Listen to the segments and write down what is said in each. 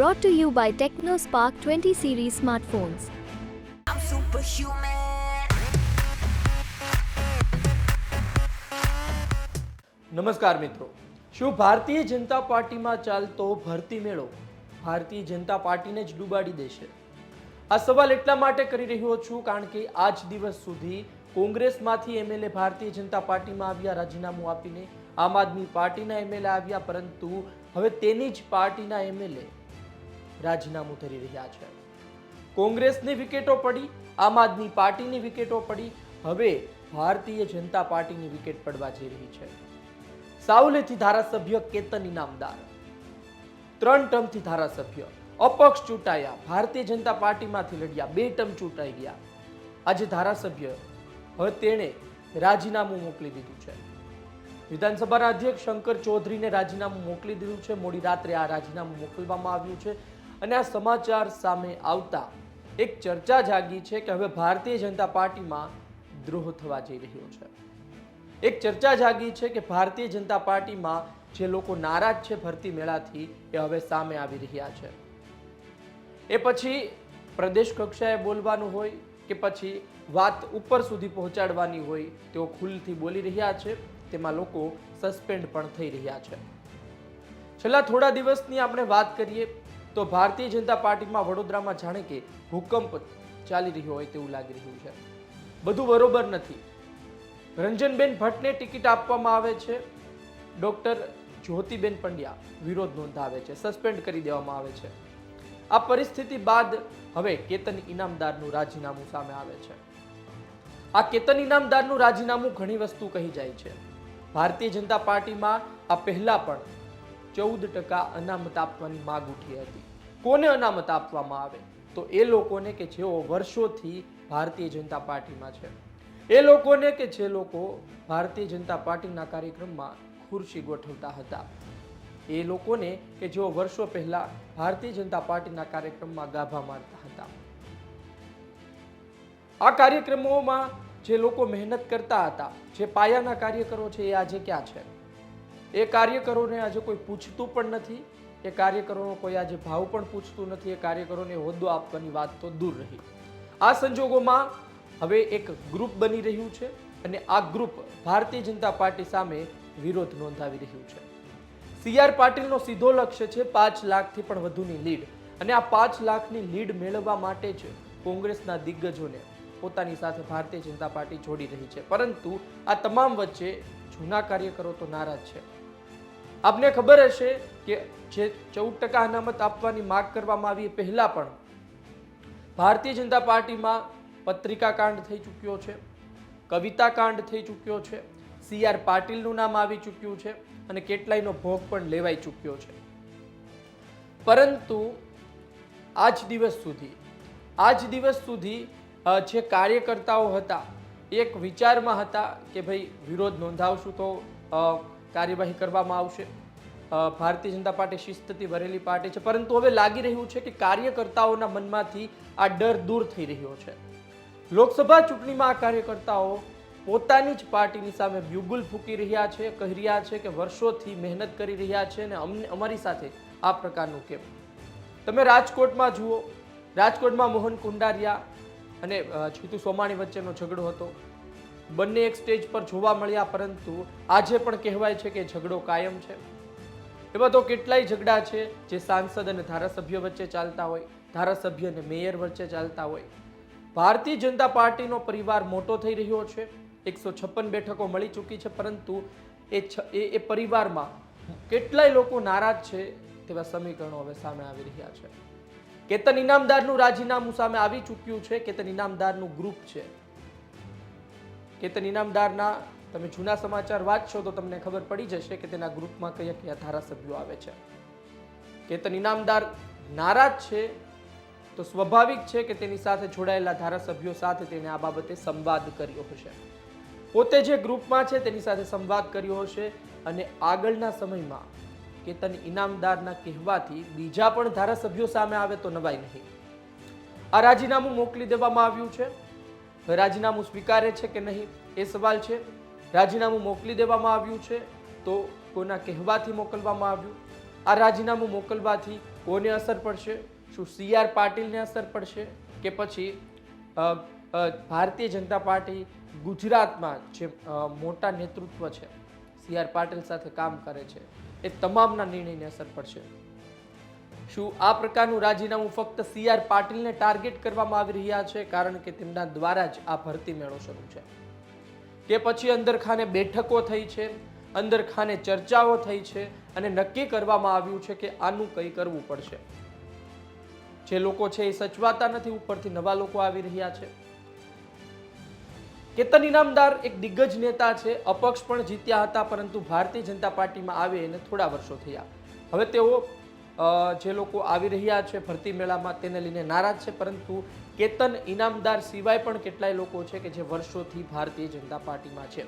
brought to you by TechnoSpark 20 series smartphones. I'm superhuman. નમસ્કાર મિત્રો શું ભારતીય જનતા પાર્ટીમાં ચાલતો ભરતી મેળો ભારતીય જનતા પાર્ટીને જ ડૂબાડી દેશે આ સવાલ એટલા માટે કરી રહ્યો છું કારણ કે આજ દિવસ સુધી કોંગ્રેસમાંથી એમએલએ ભારતીય જનતા પાર્ટીમાં આવ્યા રાજીનામું આપીને આમ આદમી પાર્ટીના એમએલએ આવ્યા પરંતુ હવે તેની જ પાર્ટીના એમએલએ રાજીનામું ધરી રહ્યા છે. કોંગ્રેસની વિકેટો પડી, આમ આદમી પાર્ટીની વિકેટો પડી, હવે ભારતીય જનતા પાર્ટીની વિકેટ પડવા જઈ રહી છે. સાવલેથી ધારાસભ્ય કેતન ઇનામદાર ત્રણ ટર્મથી ધારાસભ્ય. અપક્ષ ચૂંટાયા, ભારતીય જનતા પાર્ટીમાંથી લડ્યા, બે ટર્મ ચૂંટાઈ ગયા. આજે ધારાસભ્ય હવે તેણે રાજીનામું મોકલી દીધું છે. વિધાનસભાના અધ્યક્ષ શંકર ચૌધરીને રાજીનામું મોકલી દીધું છે. મોડી રાત્રે આ રાજીનામું મોકલવામાં આવ્યું છે. અને આ સમાચાર સામે આવતા એક ચર્ચા જાગી છે કે હવે ભારતીય જનતા પાર્ટીમાં દ્રોહ થવા જઈ રહ્યો છે. એક ચર્ચા જાગી છે કે ભારતીય જનતા પાર્ટીમાં જે લોકો નારાજ છે ભરતી મેળાથી એ હવે સામે આવી રહ્યા છે. એ પછી પ્રદેશ કક્ષાએ બોલવાનું હોય કે પછી વાત ઉપર સુધી પહોંચાડવાની હોય તેઓ ખુલ્લથી બોલી રહ્યા છે, તેમાં લોકો સસ્પેન્ડ પણ થઈ રહ્યા છે. છેલ્લા થોડા દિવસની આપણે વાત કરીએ તો ભારતીય જનતા પાર્ટીમાં વડોદરામાં જાણે કે ભૂકંપ ચાલી રહ્યો હોય તેવું લાગી રહ્યું છે. બધું બરોબર નથી. રંજનબેન ભટ્ટને ટિકિટ આપવામાં આવે છે. ડોક્ટર જ્યોતિબેન પંડ્યા વિરોધ નોંધાવે છે. સસ્પેન્ડ કરી દેવામાં આવે છે. આ પરિસ્થિતિ બાદ હવે કેતન ઇનામદારનું રાજીનામું સામે આવે છે. આ કેતન ઇનામદારનું રાજીનામું ઘણી વસ્તુ કહી જાય છે. ભારતીય જનતા પાર્ટીમાં આ પહેલાં પણ ચૌદ ટકા અનામત આપવાની માગ ઉઠી હતી. કોને અનામત આપવામાં આવે? તો એ લોકોને કે જેઓ વર્ષોથી ભારતીય જનતા પાર્ટીમાં છે. એ લોકોને કે જે લોકો ભારતીય જનતા પાર્ટીના કાર્યક્રમમાં ખુરશી ગોઠવતા હતા. એ લોકોને કે જેઓ વર્ષો પહેલા ભારતીય જનતા પાર્ટીના કાર્યક્રમમાં ગાભા મારતા હતા. આ કાર્યક્રમોમાં જે લોકો મહેનત કરતા હતા, જે પાયાના કાર્યકરો છે એ આજે ક્યાં છે? એ કાર્યકરોને આજે કોઈ પૂછતું પણ નથી, એ કાર્યકરોનો કોઈ આજે ભાવ પણ પૂછતું નથી, એ કાર્યકરોને હોદ્દો આપવાની વાત તો દૂર રહી. આ સંજોગોમાં હવે એક ગ્રુપ બની રહ્યું છે અને આ ગ્રુપ ભારતીય જનતા પાર્ટી સામે વિરોધ નોંધાવી રહ્યું છે. સી આર પાટીલનો સીધો લક્ષ્ય છે પાંચ લાખથી પણ વધુની લીડ અને આ પાંચ લાખની લીડ મેળવવા માટે જ કોંગ્રેસના દિગ્ગજોને પોતાની સાથે ભારતીય જનતા પાર્ટી જોડી રહી છે. પરંતુ આ તમામ વચ્ચે જૂના કાર્યકરો તો નારાજ છે. આપને ખબર હશે કે જે ચૌદ ટકા અનામત આપવાની માગ કરવામાં આવી પહેલા પણ ભારતીય જનતા પાર્ટીમાં પત્રિકા કાંડ થઈ ચૂક્યો છે, કવિતા કાંડ થઈ ચૂક્યો છે, સી આર પાટીલનું નામ આવી ચૂક્યું છે અને કેટલાયનો ભોગ પણ લેવાઈ ચૂક્યો છે. પરંતુ આજ દિવસ સુધી, આજ દિવસ સુધી જે કાર્યકર્તાઓ હતા, એક વિચારમાં હતા કે ભાઈ વિરોધ નોંધાવશું તો કાર્યવાહી કરવામાં આવશે. ભારતીય જનતા પાર્ટી શિસ્તથી ભરેલી પાર્ટી છે. પરંતુ હવે લાગી રહ્યું છે કે કાર્યકર્તાઓના મનમાંથી આ ડર દૂર થઈ રહ્યો છે. લોકસભા ચૂંટણીમાં આ કાર્યકર્તાઓ પોતાની જ પાર્ટીની સામે બ્યુગુલ ફૂંકી રહ્યા છે, કહી રહ્યા છે કે વર્ષોથી મહેનત કરી રહ્યા છે અને અમને, અમારી સાથે આ પ્રકારનું કેમ? તમે રાજકોટમાં જુઓ. રાજકોટમાં મોહન કુંડારિયા અને જીતુ સોમાણી વચ્ચેનો ઝઘડો હતો. બંને એક સ્ટેજ પર જોવા મળ્યા, પરંતુ આજે પણ કહેવાય છે કે ઝઘડો કાયમ છે. એવા તો કેટલાય ઝઘડા છે જે સાંસદ અને ધારાસભ્ય વચ્ચે ચાલતા હોય, ધારાસભ્ય અને મેયર વચ્ચે ચાલતા હોય. ભારતીય જનતા પાર્ટીનો પરિવાર મોટો થઈ રહ્યો છે, એકસો છપ્પન બેઠકો મળી ચૂકી છે, પરંતુ એ એ પરિવારમાં કેટલાય લોકો નારાજ છે તેવા સમીકરણો હવે સામે આવી રહ્યા છે. કેતન ઇનામદારનું રાજીનામું સામે આવી ચૂક્યું છે, કેતન ઇનામદારનું ગ્રુપ છે. કેતન ઇનામદારના તમે જૂના સમાચાર વાંચશો તો તમને ખબર પડી જશે કે તેના ગ્રુપમાં કયા કયા ધારાસભ્યો આવે છે. કેતન ઇનામદાર નારાજ છે તો સ્વાભાવિક છે કે તેની સાથે જોડાયેલા ધારાસભ્યો સાથે તેને આ બાબતે સંવાદ કર્યો હશે. પોતે જે ગ્રુપમાં છે તેની સાથે સંવાદ કર્યો હશે અને આગળના સમયમાં કેતન ઇનામદારના કહેવાથી બીજા પણ ધારાસભ્યો સામે આવે તો નવાઈ નહીં. આ રાજીનામું મોકલી દેવામાં આવ્યું છે. રાજીનામું સ્વીકારે છે કે નહીં એ સવાલ છે. રાજીનામું મોકલી દેવામાં આવ્યું છે તો કોના કહેવાથી મોકલવામાં આવ્યું? આ રાજીનામું મોકલવાથી કોને અસર પડશે? શું સી આર પાટીલને અસર પડશે કે પછી ભારતીય જનતા પાર્ટી ગુજરાતમાં જે મોટા નેતૃત્વ છે, સી આર પાટીલ સાથે કામ કરે છે, એ તમામના નિર્ણયને અસર પડશે. શું આ પ્રકારનું રાજીનામું ફક્ત સી આર પાટીલને ટાર્ગેટ કરવામાં આવી રહ્યા છે? કારણ કે તેમના દ્વારા જ આ ભરતી મેળો શરૂ છે. કે પછી અંદરખાને બેઠકો થઈ છે, અંદરખાને ચર્ચાઓ થઈ છે અને નક્કી કરવામાં આવ્યું છે કે આનું કંઈ કરવું પડશે. જે લોકો છે એ સચવાતા નથી, ઉપરથી નવા લોકો આવી રહ્યા છે. કેતન ઇનામદાર એક દિગ્ગજ નેતા છે, અપક્ષ પણ જીત્યા હતા, પરંતુ ભારતીય જનતા પાર્ટીમાં આવે એને થોડા વર્ષો થયા. હવે તેઓ જે લોકો આવી રહ્યા છે ભરતી મેળામાં તેને લઈને નારાજ છે, પરંતુ કેતન ઇનામદાર સિવાય પણ કેટલાય લોકો છે કે જે વર્ષોથી ભારતીય જનતા પાર્ટીમાં છે.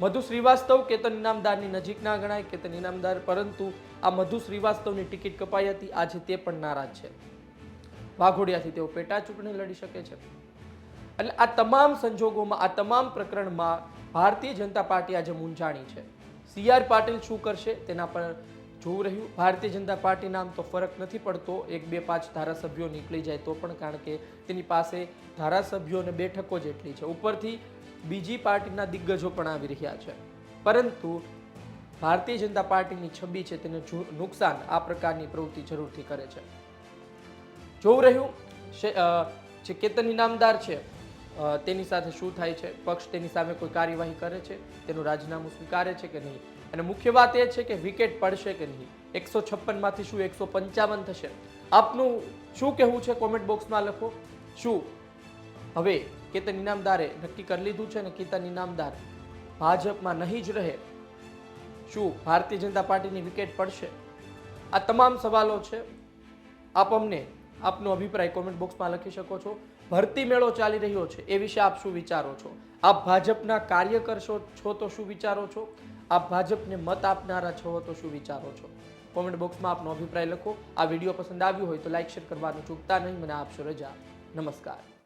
મધુ શ્રીવાસ્તવ કેતન ઇનામદારની નજીક ના ગણાય, કેતન ઇનામદાર પરંતુ આ મધુ શ્રીવાસ્તવની ટિકિટ કપાઈ હતી, આજે તે પણ નારાજ છે. વાઘોડિયાથી તેઓ પેટા ચૂંટણી લડી શકે છે. એટલે આ તમામ સંજોગોમાં, આ તમામ પ્રકરણમાં ભારતીય જનતા પાર્ટી આજે મૂંઝાણી છે. સી આર પાટીલ શું કરશે તેના પર જોવું રહ્યું. ભારતીય જનતા પાર્ટી નામ તો ફરક નથી પડતો. એક બે પાંચ ધારાસભ્યો નીકળી જાય તો પણ કારણ કે તેની પાસે ધારાસભ્યો અને બેઠકો જેટલી છે. ઉપરથી બીજી પાર્ટીના દિગ્ગજો પણ આવી રહ્યા છે. પરંતુ ભારતીય જનતા પાર્ટીની છબી છે તેને નુકસાન આ પ્રકારની પ્રવૃત્તિ જરૂરથી કરે છે. જોવું રહ્યું જે કેતન ઇનામદાર છે તેની સાથે શું થાય છે? પક્ષ તેની સામે કોઈ કાર્યવાહી કરે છે? તેનું રાજીનામું સ્વીકારે છે કે નહીં? અને મુખ્ય વાત એ છે કે વિકેટ પડશે કે નહીં? એકસો છપ્પનમાંથી શું એકસો પંચાવન થશે? આપનું શું કહેવું છે કોમેન્ટ બોક્સમાં લખો. શું? હવે કેતન ઇનામદારે નક્કી કરી લીધું છે ને કેતન ઇનામદાર ભાજપમાં નહીં જ રહે. શું ભારતીય જનતા પાર્ટીની વિકેટ પડશે? આ તમામ સવાલો છે. આપ અમને આપનો અભિપ્રાય કોમેન્ટ બોક્સમાં લખી શકો છો. ભરતી મેળો ચાલી રહ્યો છે. એ વિશે આપ શું વિચારો છો? આપ ભાજપના કાર્યકર છો છો તો શું વિચારો છો? આપ ભાજપને મત આપનારા છો તો શું વિચારો છો? કોમેન્ટ બોક્સમાં આપનો અભિપ્રાય લખો. આ વીડિયો પસંદ આવ્યો હોય તો લાઇક શેર કરવાનું ચૂકતા નહીં. મને આપશો રજા. નમસ્કાર.